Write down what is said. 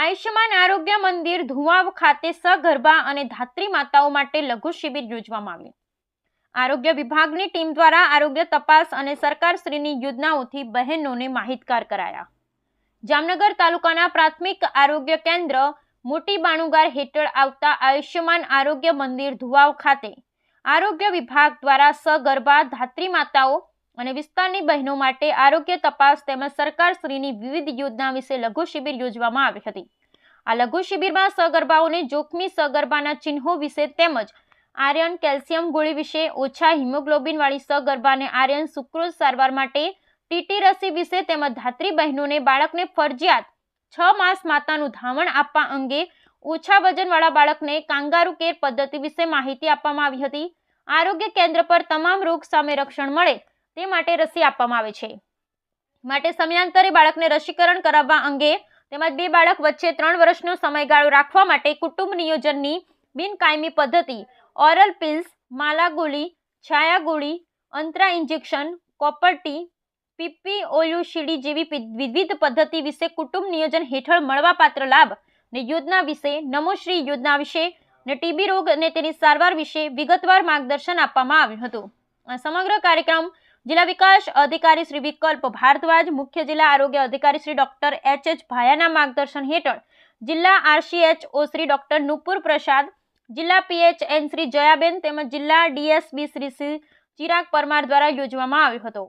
આયુષ્યમાન આરોગ્ય મંદિર ધુવાવ ખાતે સગર્ભા અને ધાત્રી માતાઓ માટે લઘુ શિબિર યોજવામાં આવી આરોગ્ય વિભાગની ટીમ દ્વારા આરોગ્ય તપાસ અને સરકારશ્રીની યોજનાઓથી બહેનોને માહિતગાર કરાયા. જામનગર તાલુકાના પ્રાથમિક આરોગ્ય કેન્દ્ર મોટી બાણુગાર હેઠળ આવતા આયુષ્યમાન આરોગ્ય મંદિર ધુવાવ ખાતે આરોગ્ય વિભાગ દ્વારા સગર્ભા ધાત્રી માતાઓ અને વિસ્તારની બહેનો માટે આરોગ્ય તપાસ તેમજ સરકારશ્રીની વિવિધ યોજના વિશે લઘુ શિબિર યોજવામાં આવી હતી. આ લઘુ શિબિરમાં સગર્ભાઓને જોખમી સગર્ભાના ચિહ્નો વિશે તેમજ આર્યન કેલ્શિયમ ગોળી વિશે ઓછા હિમોગ્લોબિનવાળી સગર્ભાને આર્યન સુક્રોઝ સારવાર માટે ટીટી રસી વિશે તેમજ ધાત્રી બહેનોને બાળકને ફરજિયાત છ માસ માતાનું ધાવણ આપવા અંગે ઓછા વજનવાળા બાળકને કાંગારુ કેર પદ્ધતિ વિશે માહિતી આપવામાં આવી હતી. આરોગ્ય કેન્દ્ર પર તમામ રોગ સામે રક્ષણ મળે તે માટે રસી આપવામાં આવે છે. માટે સમયાંતરે બાળકને રસીકરણ કરાવવા અંગે તેમજ બે બાળક વચ્ચે ત્રણ વર્ષનો સમયગાળો રાખવા માટે કુટુંબ નિયોજનની બિનકાયમી પદ્ધતિ, ઓરલ પિલ્સ માલા ગોળી અંતરા ઇન્જેક્શન કોપરટી પીપી ઓયુશીડી જેવી વિવિધ પદ્ધતિ વિશે કુટુંબ નિયોજન હેઠળ મળવાપાત્ર લાભ ને યોજના વિશે નમોશ્રી યોજના વિશે ને ટીબી રોગ અને તેની સારવાર વિશે વિગતવાર માર્ગદર્શન આપવામાં આવ્યું હતું. સમગ્ર કાર્યક્રમ જિલ્લા વિકાસ અધિકારી શ્રી વિકલ્પ ભારદ્વાજ, મુખ્ય જિલ્લા આરોગ્ય અધિકારી શ્રી ડોક્ટર એચ એચ ભાયાના માર્ગદર્શન હેઠળ જિલ્લા આરસીએચઓ શ્રી ડોક્ટર નુપુર પ્રસાદ, જિલ્લા પીએચએન શ્રી જયાબેન તેમજ જિલ્લા ડીએસબી શ્રી શ્રી ચિરાગ પરમાર દ્વારા યોજવામાં આવ્યો હતો.